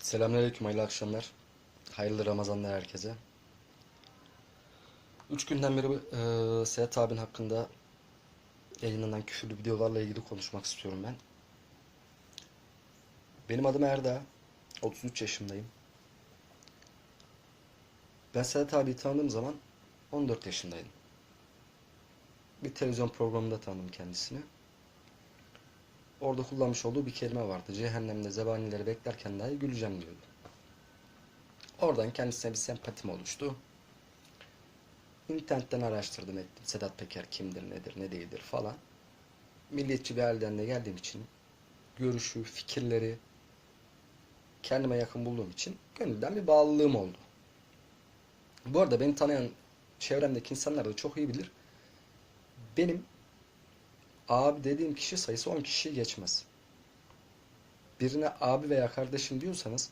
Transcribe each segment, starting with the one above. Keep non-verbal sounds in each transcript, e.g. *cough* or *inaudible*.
Selamünaleyküm, hayırlı akşamlar. Hayırlı Ramazanlar herkese. Üç günden beri e, Sedat abin hakkında yayınlanan küfürlü videolarla ilgili konuşmak istiyorum ben. Benim adım Erda. 33 yaşındayım. Ben Sedat abiyi tanıdığım zaman 14 yaşındaydım. Bir televizyon programında tanıdım kendisini. Orada kullanmış olduğu bir kelime vardı. Cehennemde zebanileri beklerken dahi güleceğim diyordu. Oradan kendisine bir sempatim oluştu. İnternetten araştırdım ettim. Sedat Peker kimdir, nedir, ne değildir falan. Milliyetçi bir aileden de geldiğim için görüşü, fikirleri kendime yakın bulduğum için gönülden bir bağlılığım oldu. Bu arada beni tanıyan çevremdeki insanlar da çok iyi bilir. Benim abi dediğim kişi sayısı 10 kişiyi geçmez. Birine abi veya kardeşim diyorsanız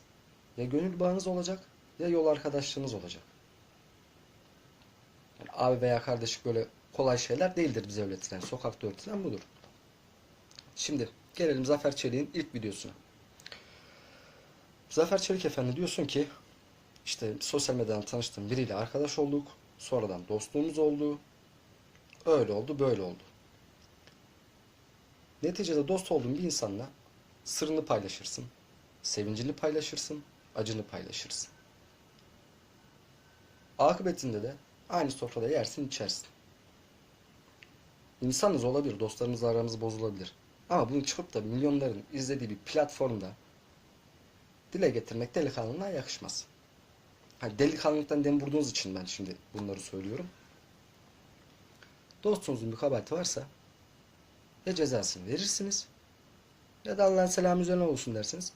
ya gönül bağınız olacak ya yol arkadaşlığınız olacak. Yani abi veya kardeşlik böyle kolay şeyler değildir bize öğretilen. Sokakta öğretilen budur. Şimdi gelelim Zafer Çelik'in ilk videosuna. Zafer Çelik Efendi diyorsun ki işte sosyal medyadan tanıştığım biriyle arkadaş olduk. Sonradan dostluğumuz oldu. Öyle oldu, böyle oldu. Neticede dost olduğun bir insanla sırrını paylaşırsın, sevincini paylaşırsın, acını paylaşırsın. Akıbetinde de aynı sofrada yersin, içersin. İnsanız olabilir, dostlarımızla aramız bozulabilir. Ama bunu çıkıp da milyonların izlediği bir platformda dile getirmek delikanlılığa yakışmaz. Hani delikanlılıktan dem vurduğunuz için ben şimdi bunları söylüyorum. Dostunuzun bir kabahati varsa ya cezasını verirsiniz ya da Allah'ın selamı üzerine olsun dersiniz.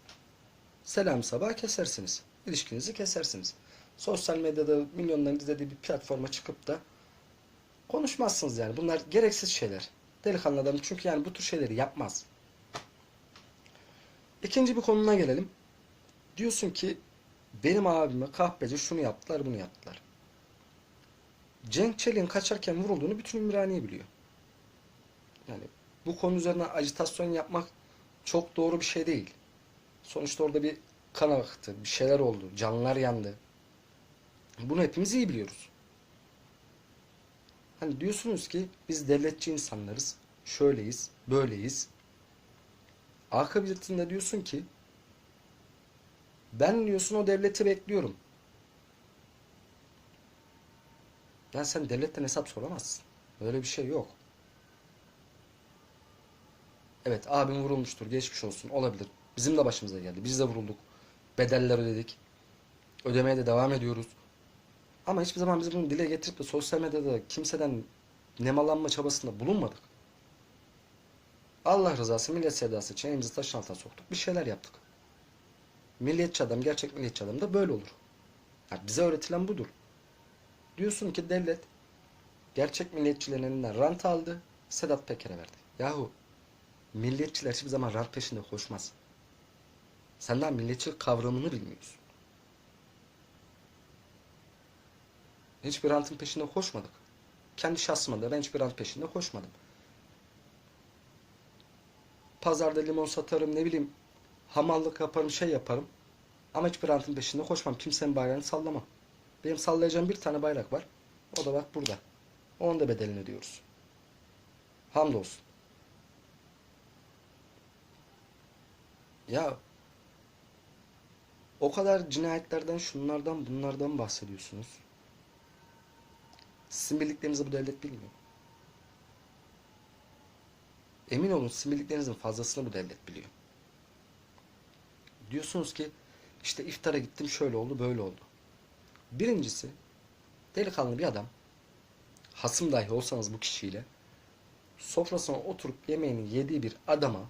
Selam sabah kesersiniz. İlişkinizi kesersiniz. Sosyal medyada milyonların izlediği bir platforma çıkıp da konuşmazsınız yani. Bunlar gereksiz şeyler. Delikanlı adam çünkü yani bu tür şeyleri yapmaz. İkinci bir konuna gelelim. Diyorsun ki benim abime kahpece şunu yaptılar bunu yaptılar. Cenk Çelik'in kaçarken vurulduğunu bütün Ümraniye biliyor. Yani bu konu üzerine ajitasyon yapmak çok doğru bir şey değil. Sonuçta orada bir kan aktı, bir şeyler oldu, canlar yandı. Bunu hepimiz iyi biliyoruz. Hani diyorsunuz ki biz devletçi insanlarız, şöyleyiz, böyleyiz. Akıbetinde diyorsun ki ben diyorsun o devleti bekliyorum. Yani sen devletten hesap soramazsın. Öyle bir şey yok. Evet abim vurulmuştur. Geçmiş olsun. Olabilir. Bizim de başımıza geldi. Biz de vurulduk. Bedeller ödedik. Ödemeye de devam ediyoruz. Ama hiçbir zaman biz bunu dile getirip de sosyal medyada kimseden nemalanma çabasında bulunmadık. Allah rızası, millet sevdası için elimizi taşın altına soktuk. Bir şeyler yaptık. Milliyetçi adam, gerçek milliyetçi adam da böyle olur. Yani bize öğretilen budur. Diyorsun ki devlet gerçek milliyetçilerin elinden rant aldı, Sedat Peker'e verdi. Yahu milliyetçiler hiçbir zaman rant peşinde koşmaz. Sen daha milliyetçilik kavramını bilmiyorsun. Hiçbir rantın peşinde koşmadık. Kendi şahsıma da ben hiçbir rant peşinde koşmadım. Pazarda limon satarım ne bileyim hamallık yaparım şey yaparım. Ama hiçbir rantın peşinde koşmam. Kimsenin bayrağını sallamam. Benim sallayacağım bir tane bayrak var. O da bak burada. Onun da bedelini ödüyoruz. Hamdolsun. Ya o kadar cinayetlerden, şunlardan, bunlardan bahsediyorsunuz. Sizin bildiklerinizi bu devlet bilmiyor. Emin olun sizin bildiklerinizin fazlasını bu devlet biliyor. Diyorsunuz ki işte iftara gittim şöyle oldu böyle oldu. Birincisi delikanlı bir adam hasım dahi olsanız bu kişiyle sofrasına oturup yemeğini yediği bir adama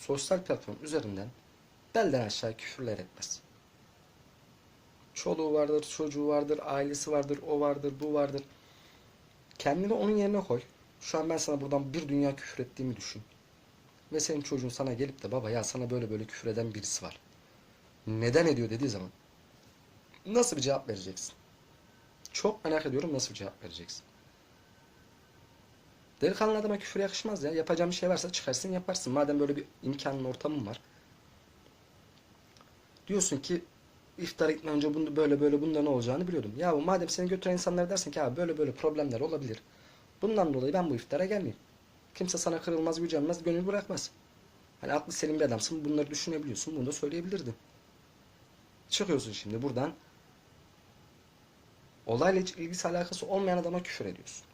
sosyal platform üzerinden belden aşağı küfürler etmez. Çoluğu vardır, çocuğu vardır, ailesi vardır, o vardır, bu vardır. Kendini onun yerine koy. Şu an ben sana buradan bir dünya küfür ettiğimi düşün. Ve senin çocuğun sana gelip de baba ya sana böyle böyle küfür eden birisi var. Neden ediyor dediği zaman nasıl bir cevap vereceksin? Çok merak ediyorum nasıl bir cevap vereceksin. Delikanlı adama küfür yakışmaz ya. Yapacağım bir şey varsa çıkarsın yaparsın. Madem böyle bir imkanın ortamın var. Diyorsun ki iftar gitmeden önce bunu böyle böyle bunda ne olacağını biliyordum. Ya madem seni götüren insanlar dersin ki abi böyle böyle problemler olabilir. Bundan dolayı ben bu iftara gelmeyeyim. Kimse sana kırılmaz, gücenmez, gönül bırakmaz. Hani aklı selim bir adamsın, bunları düşünebiliyorsun, bunu da söyleyebilirdin. Çıkıyorsun şimdi buradan olayla hiç ilgisi alakası olmayan adama küfür ediyorsun.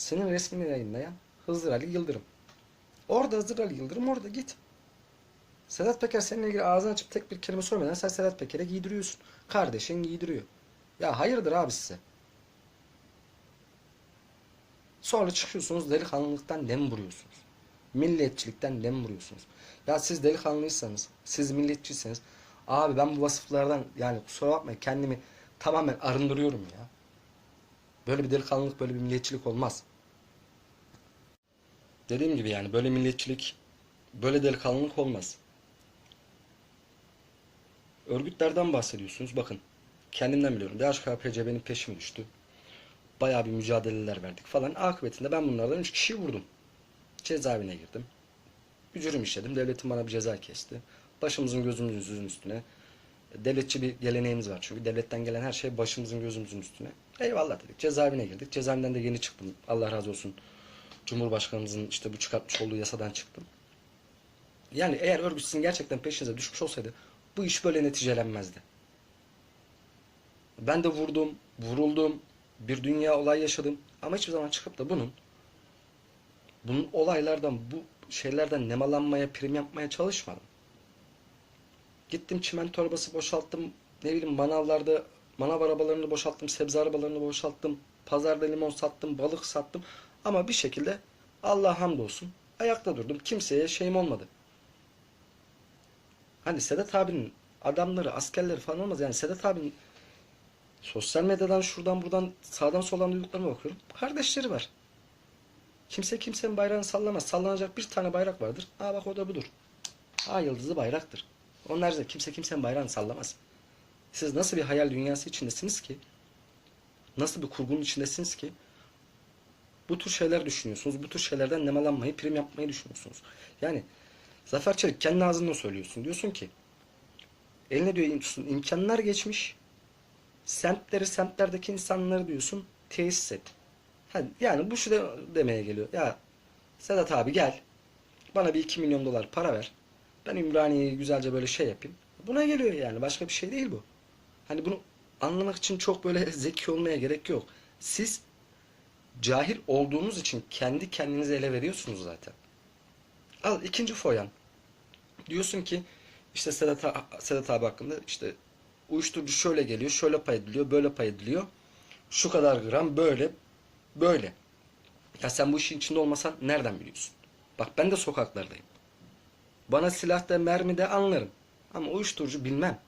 Senin resmini yayınlayan Hızır Ali Yıldırım. Orada Hızır Ali Yıldırım orada git. Sedat Peker seninle ilgili ağzını açıp tek bir kelime söylemeden sen Sedat Peker'e giydiriyorsun. Kardeşin giydiriyor. Ya hayırdır abi size? Sonra çıkıyorsunuz delikanlılıktan dem vuruyorsunuz. Milliyetçilikten dem vuruyorsunuz. Ya siz delikanlıysanız, siz milliyetçiyseniz abi ben bu vasıflardan yani kusura bakmayın kendimi tamamen arındırıyorum ya. Böyle bir delikanlılık, böyle bir milliyetçilik olmaz. Dediğim gibi yani böyle milliyetçilik, böyle delikanlılık olmaz. Örgütlerden bahsediyorsunuz. Bakın kendimden biliyorum. DHKPC benim peşime düştü. Bayağı bir mücadeleler verdik falan. Akıbetinde ben bunlardan 3 kişiyi vurdum. Cezaevine girdim. Bir cürüm işledim. Devletin bana bir ceza kesti. Başımızın gözümüzün üstüne. Devletçi bir geleneğimiz var çünkü. Devletten gelen her şey başımızın gözümüzün üstüne. Eyvallah dedik. Cezaevine girdik. Cezaevinden de yeni çıktım. Allah razı olsun. Cumhurbaşkanımızın işte bu çıkartmış olduğu yasadan çıktım. Yani eğer örgüt sizin gerçekten peşinize düşmüş olsaydı bu iş böyle neticelenmezdi. Ben de vurdum, vuruldum, bir dünya olay yaşadım ama hiçbir zaman çıkıp da bunun bunun olaylardan, bu şeylerden nemalanmaya, prim yapmaya çalışmadım. Gittim çimento torbası boşalttım, ne bileyim manavlarda manav arabalarını boşalttım, sebze arabalarını boşalttım, pazarda limon sattım, balık sattım ama bir şekilde Allah hamdolsun ayakta durdum. Kimseye şeyim olmadı. Hani Sedat abinin adamları, askerleri falan olmaz. Yani Sedat abinin sosyal medyadan şuradan buradan sağdan soldan duyduklarıma bakıyorum. Kardeşleri var. Kimse kimsenin bayrağını sallamaz. Sallanacak bir tane bayrak vardır. Aa bak o da budur. Aa yıldızı bayraktır. Onun haricinde kimse kimsenin bayrağını sallamaz. Siz nasıl bir hayal dünyası içindesiniz ki? Nasıl bir kurgunun içindesiniz ki? Bu tür şeyler düşünüyorsunuz. Bu tür şeylerden nemalanmayı, prim yapmayı düşünüyorsunuz. Yani Zafer Çelik kendi ağzından söylüyorsun. Diyorsun ki eline diyor im- imkanlar geçmiş. Semtleri, semtlerdeki insanları diyorsun tesis et. Yani bu şu de- demeye geliyor. Ya Sedat abi gel. Bana bir 2 milyon dolar para ver. Ben Ümraniye'yi güzelce böyle şey yapayım. Buna geliyor yani. Başka bir şey değil bu. Hani bunu anlamak için çok böyle *laughs* zeki olmaya gerek yok. Siz cahil olduğunuz için kendi kendinizi ele veriyorsunuz zaten. Al ikinci foyan. Diyorsun ki işte Sedat, Sedat abi hakkında işte uyuşturucu şöyle geliyor, şöyle pay ediliyor, böyle pay ediliyor. Şu kadar gram böyle, böyle. Ya sen bu işin içinde olmasan nereden biliyorsun? Bak ben de sokaklardayım. Bana silah da mermi de anlarım. Ama uyuşturucu bilmem.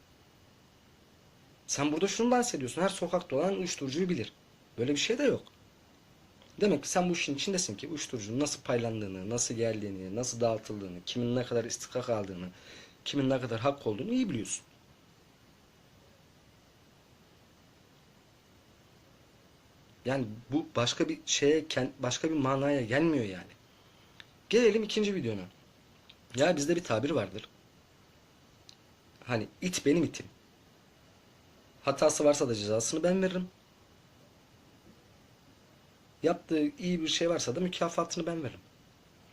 Sen burada şunu bahsediyorsun. Her sokakta olan uyuşturucuyu bilir. Böyle bir şey de yok. Demek ki sen bu işin içindesin ki uyuşturucunun nasıl paylandığını, nasıl geldiğini, nasıl dağıtıldığını, kimin ne kadar istikak aldığını, kimin ne kadar hak olduğunu iyi biliyorsun. Yani bu başka bir şeye, başka bir manaya gelmiyor yani. Gelelim ikinci videona. Ya bizde bir tabir vardır. Hani it benim itim. Hatası varsa da cezasını ben veririm. Yaptığı iyi bir şey varsa da mükafatını ben veririm.